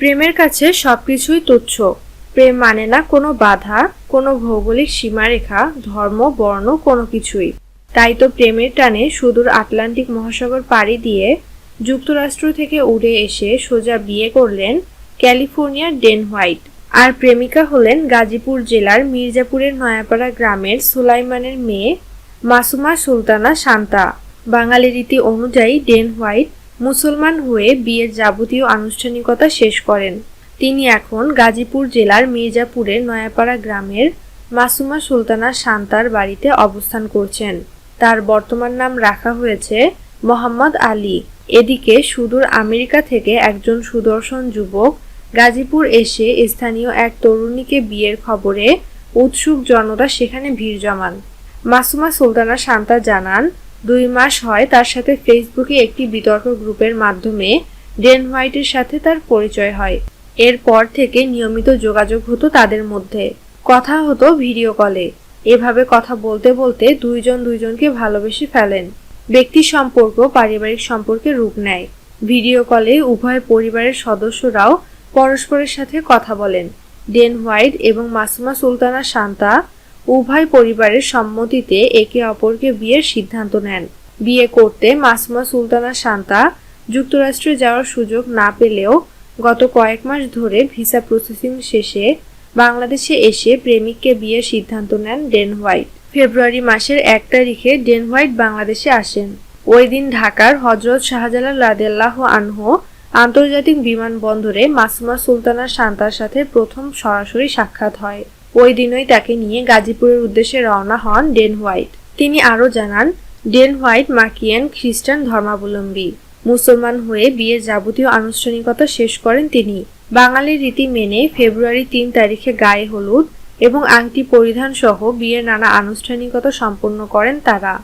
প্রেমের কাছে সবকিছুই তুচ্ছ। প্রেম মানে না কোনো বাধা, কোনো ভৌগোলিক সীমারেখা, ধর্ম, বর্ণ, কোনো কিছুই। তাই তো প্রেমের টানে সুদূর আটলান্টিক মহাসাগর পাড়ি দিয়ে যুক্তরাষ্ট্র থেকে উড়ে এসে সোজা বিয়ে করলেন ক্যালিফোর্নিয়ার ডেন হোয়াইট। আর প্রেমিকা হলেন গাজীপুর জেলার মির্জাপুরের নয়াপাড়া গ্রামের সুলাইমানের মেয়ে মাসুমা সুলতানা শান্তা। বাঙালি রীতি অনুযায়ী ডেন হোয়াইট মুসলমান হয়ে বিয়ের যাবতীয় আনুষ্ঠানিকতা শেষ করেন। তিনি এখন গাজীপুর জেলার মির্জাপুরের নয়াপাড়া গ্রামের মাসুমা সুলতানা শান্তার বাড়িতে অবস্থান করছেন। তার বর্তমান নাম রাখা হয়েছে মোহাম্মদ আলী। এদিকে সুদূর আমেরিকা থেকে একজন সুদর্শন যুবক গাজীপুর এসে স্থানীয় এক তরুণীকে বিয়ের খবরে উৎসুক জনতা সেখানে ভিড় জমান। মাসুমা সুলতানা শান্তা জানান দুই মাস হয় তার সাথে ফেসবুকে একটি বিতর্ক গ্রুপের মাধ্যমে ডেন হোয়াইটের সাথে তার পরিচয় হয়। এরপর থেকে নিয়মিত যোগাযোগ হতো তাদের মধ্যে। কথা হতো ভিডিও কলে। এভাবে কথা বলতে বলতে দুইজন দুইজনকে ভালোবেসে ফেলেন। ব্যক্তি সম্পর্ক পারিবারিক সম্পর্কে রূপ নেয়। ভিডিও কলে উভয় পরিবারের সদস্যরাও পরস্পরের সাথে কথা বলেন। ডেন হোয়াইট এবং মাসুমা সুলতানা শান্তা উভয় পরিবারের সম্মতিতে একে অপরকে বিয়ের সিদ্ধান্ত নেন। বিয়ে করতে মাসুমা সুলতানা শান্তা যুক্তরাষ্ট্রে যাওয়ার সুযোগ না পেলেও গত কয়েক মাস ধরে ভিসা প্রসেসিং শেষে বাংলাদেশে এসে প্রেমিককে বিয়ের সিদ্ধান্ত নেন ডেন হোয়াইট। ফেব্রুয়ারি মাসের এক তারিখে ডেন হোয়াইট বাংলাদেশে আসেন। ওই দিন ঢাকার হজরত শাহজালাল রাদেল্লাহ আনহ আন্তর্জাতিক বিমানবন্দরে মাসুমা সুলতানা শান্তার সাথে প্রথম সরাসরি সাক্ষাৎ হয়। ওই দিনই তাকে নিয়ে গাজীপুরের উদ্দেশ্যে রওনা হন ডেন হোয়াইট। তিনি আরও জানান, ডেন হোয়াইট মাকিয়ান খ্রিস্টান ধর্মাবলম্বী। মুসলমান হয়ে বিয়ের যাবতীয় আনুষ্ঠানিকতা শেষ করেন তিনি। বাঙালির রীতি মেনে ফেব্রুয়ারি তিন তারিখে গায়ে হলুদ এবং আংটি পরিধান সহ বিয়ের নানা আনুষ্ঠানিকতা সম্পন্ন করেন তারা।